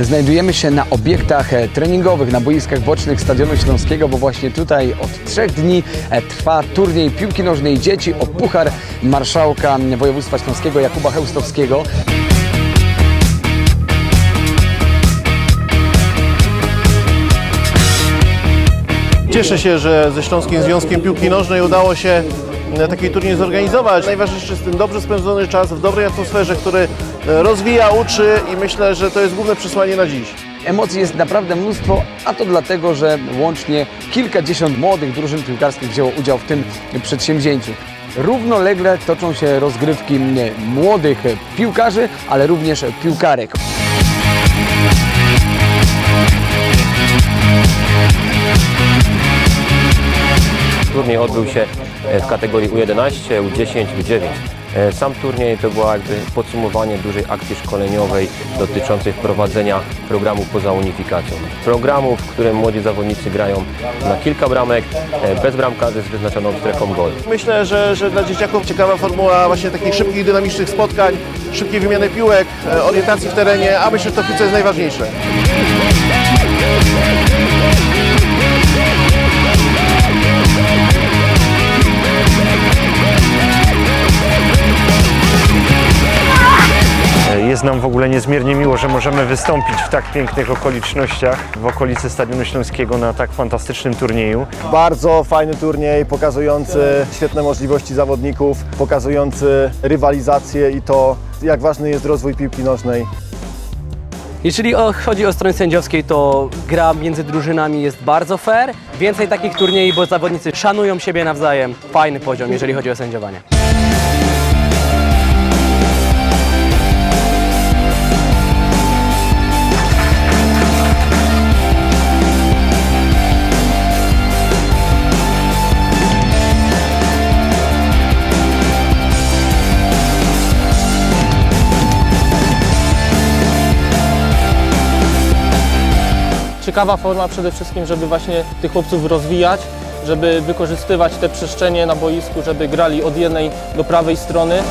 Znajdujemy się na obiektach e, treningowych, na boiskach bocznych Stadionu Śląskiego, bo właśnie tutaj od trzech dni e, trwa turniej piłki nożnej dzieci o Puchar Marszałka Województwa Śląskiego Jakuba Chełstowskiego. Cieszę się, że ze Śląskim Związkiem Piłki Nożnej udało się taki turniej zorganizować. Najważniejszy jest ten dobrze spędzony czas w dobrej atmosferze, który e, rozwija, uczy i myślę, że to jest główne przesłanie na dziś. Emocji jest naprawdę mnóstwo, a to dlatego, że łącznie kilkadziesiąt młodych drużyn piłkarskich wzięło udział w tym przedsięwzięciu. Równolegle toczą się rozgrywki młodych piłkarzy, ale również piłkarek. Turniej odbył się e, w kategorii U11, U10, U9. E, Sam turniej to było jakby podsumowanie dużej akcji szkoleniowej dotyczącej wprowadzenia programu poza unifikacją. Programu, w którym młodzi zawodnicy grają na kilka bramek, e, bez bramkarzy z wyznaczoną strefą gol. Myślę, że, że dla dzieciaków ciekawa formuła właśnie takich szybkich, dynamicznych spotkań, szybkiej wymiany piłek, e, orientacji w terenie, a myślę, że to piłce jest najważniejsze. Jest nam w ogóle niezmiernie miło, że możemy wystąpić w tak pięknych okolicznościach w okolicy Stadionu Śląskiego na tak fantastycznym turnieju. Bardzo fajny turniej, pokazujący świetne możliwości zawodników, pokazujący rywalizację i to, jak ważny jest rozwój piłki nożnej. Jeżeli chodzi o stronę sędziowskiej, to gra między drużynami jest bardzo fair. Więcej takich turniejów, bo zawodnicy szanują siebie nawzajem. Fajny poziom, jeżeli chodzi o sędziowanie. Ciekawa forma przede wszystkim, żeby właśnie tych chłopców rozwijać, żeby wykorzystywać te przestrzenie na boisku, żeby grali od jednej do prawej strony.